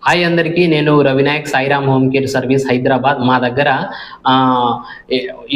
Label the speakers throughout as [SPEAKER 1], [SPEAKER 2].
[SPEAKER 1] Hi అందరికీ నేను Ravinayak Sairam home care service Hyderabad. మా దగ్గర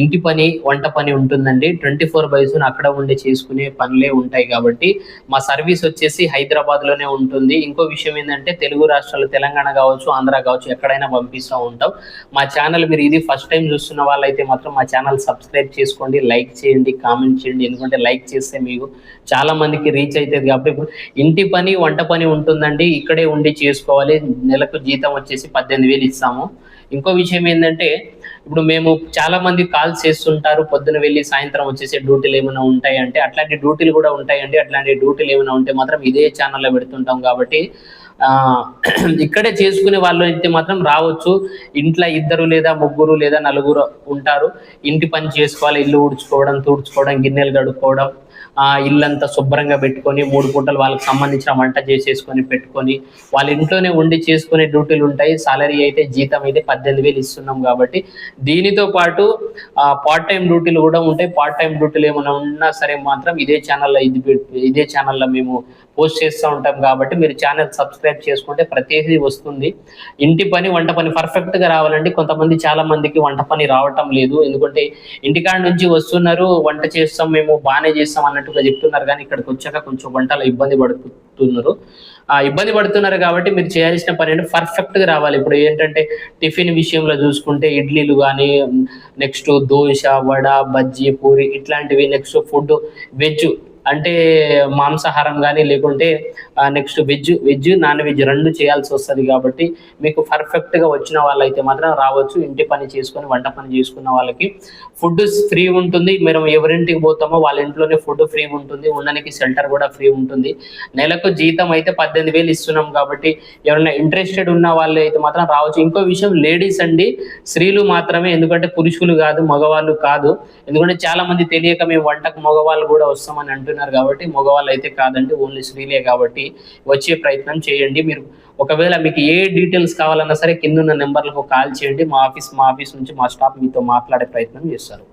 [SPEAKER 1] ఇంటి పని వంట పని ఉంటుందండి. ట్వంటీ ఫోర్ బై సెవెన్ అక్కడ ఉండి చేసుకునే పనులే ఉంటాయి కాబట్టి మా సర్వీస్ వచ్చేసి హైదరాబాద్లోనే ఉంటుంది. ఇంకో విషయం ఏంటంటే తెలుగు రాష్ట్రాలు తెలంగాణ కావచ్చు ఆంధ్ర కావచ్చు ఎక్కడైనా పంపిస్తూ ఉంటాం. మా ఛానల్ మీరు ఇది ఫస్ట్ టైం చూస్తున్న వాళ్ళైతే మాత్రం మా ఛానల్ సబ్స్క్రైబ్ చేసుకోండి లైక్ చేయండి కామెంట్ చేయండి. ఎందుకంటే లైక్ చేస్తే మీకు చాలా మందికి రీచ్ అవుతుంది కాబట్టి ఇప్పుడు ఇంటి పని వంట పని ఉంటుందండి. ఇక్కడే ఉండి చేసుకోవాలి. నెలకు జీతం వచ్చేసి పద్దెనిమిది వేలు ఇస్తాము. ఇంకో విషయం ఏంటంటే ఇప్పుడు మేము చాలా మంది కాల్స్ చేస్తుంటారు పొద్దున వెళ్ళి సాయంత్రం వచ్చేసే డ్యూటీలు ఏమైనా ఉంటాయంటే అట్లాంటి డ్యూటీలు కూడా ఉంటాయండి అట్లాంటి డ్యూటీలు ఏమైనా ఉంటే మాత్రం ఇదే ఛానల్లో పెడుతుంటాం కాబట్టి ఇక్కడే చేసుకునే వాళ్ళు అయితే మాత్రం రావచ్చు. ఇంట్లో ఇద్దరు లేదా ముగ్గురు లేదా నలుగురు ఉంటారు. ఇంటి పని చేసుకోవాలి ఇల్లు ఊడ్చుకోవడం తుడుచుకోవడం గిన్నెలు కడుక్కోవడం ఆ ఇల్లంతా శుభ్రంగా పెట్టుకొని మూడు పూటలు వాళ్ళకి సంబంధించిన వంట చేసేసుకొని పెట్టుకొని వాళ్ళ ఇంట్లోనే ఉండి చేసుకునే డ్యూటీలు ఉంటాయి. సాలరీ అయితే జీతం అయితే పద్దెనిమిది వేలు ఇస్తున్నాం కాబట్టి దీనితో పాటు పార్ట్ టైం డ్యూటీలు కూడా ఉంటాయి. పార్ట్ టైం డ్యూటీలు ఏమైనా ఉన్నా సరే మాత్రం ఇదే ఛానల్లో ఇది ఇదే ఛానల్లో మేము పోస్ట్ చేస్తూ ఉంటాం కాబట్టి మీరు ఛానల్ సబ్స్క్రైబ్ చేసుకుంటే ప్రతిదీ వస్తుంది. ఇంటి పని వంట పని పర్ఫెక్ట్గా రావాలండి. కొంతమంది చాలా మందికి వంట పని రావటం లేదు. ఎందుకంటే ఇంటికాడ నుంచి వస్తున్నారు వంట చేస్తాం మేము బాగానే చేస్తాం అన్నట్టుగా చెప్తున్నారు. కానీ ఇక్కడికి వచ్చాక కొంచెం వంటలు ఇబ్బంది పడుతున్నారు. ఆ ఇబ్బంది పడుతున్నారు కాబట్టి మీరు చేయాల్సిన పని అంటే పర్ఫెక్ట్గా రావాలి. ఇప్పుడు ఏంటంటే టిఫిన్ విషయంలో చూసుకుంటే ఇడ్లీలు కానీ నెక్స్ట్ దోశ వడ బజ్జీ పూరి ఇట్లాంటివి నెక్స్ట్ ఫుడ్ వెజ్ అంటే మాంసాహారం కానీ లేకుంటే next veg veg non veg రెండు చేయాల్సి వస్తుంది కాబట్టి మీకు పర్ఫెక్ట్గా వచ్చిన వాళ్ళైతే మాత్రం రావచ్చు. ఇంటి పని చేసుకొని వంట పని చేసుకున్న వాళ్ళకి. ఫుడ్ ఫ్రీ ఉంటుంది. మనం ఎవరింటికి పోతామో వాళ్ళ ఇంట్లోనే ఫుడ్ ఫ్రీ ఉంటుంది. ఉండడానికి షెల్టర్ కూడా ఫ్రీ ఉంటుంది. నెలకు జీతం అయితే పద్దెనిమిది వేలు ఇస్తున్నాం కాబట్టి ఎవరైనా ఇంట్రెస్టెడ్ ఉన్న వాళ్ళు అయితే మాత్రం రావచ్చు. ఇంకో విషయం లేడీస్ అండి స్త్రీలు మాత్రమే ఎందుకంటే పురుషులు కాదు మగవాళ్ళు కాదు. ఎందుకంటే చాలా మంది తెలియక మేము వంటకు మగవాళ్ళు కూడా వస్తామని అంటున్నారు. కాబట్టి మగవాళ్ళు అయితే కాదండి ఓన్లీ స్త్రీలే కాబట్టి వచ్చే ప్రయత్నం చేయండి. మీరు ఒకవేళ మీకు ఏ డీటెయిల్స్ కావాలన్నా సరే కింద ఉన్న నెంబర్లకు కాల్ చేయండి. మా ఆఫీస్ మా ఆఫీస్ నుంచి మా స్టాఫ్ మీతో మాట్లాడే ప్రయత్నం చేస్తారు.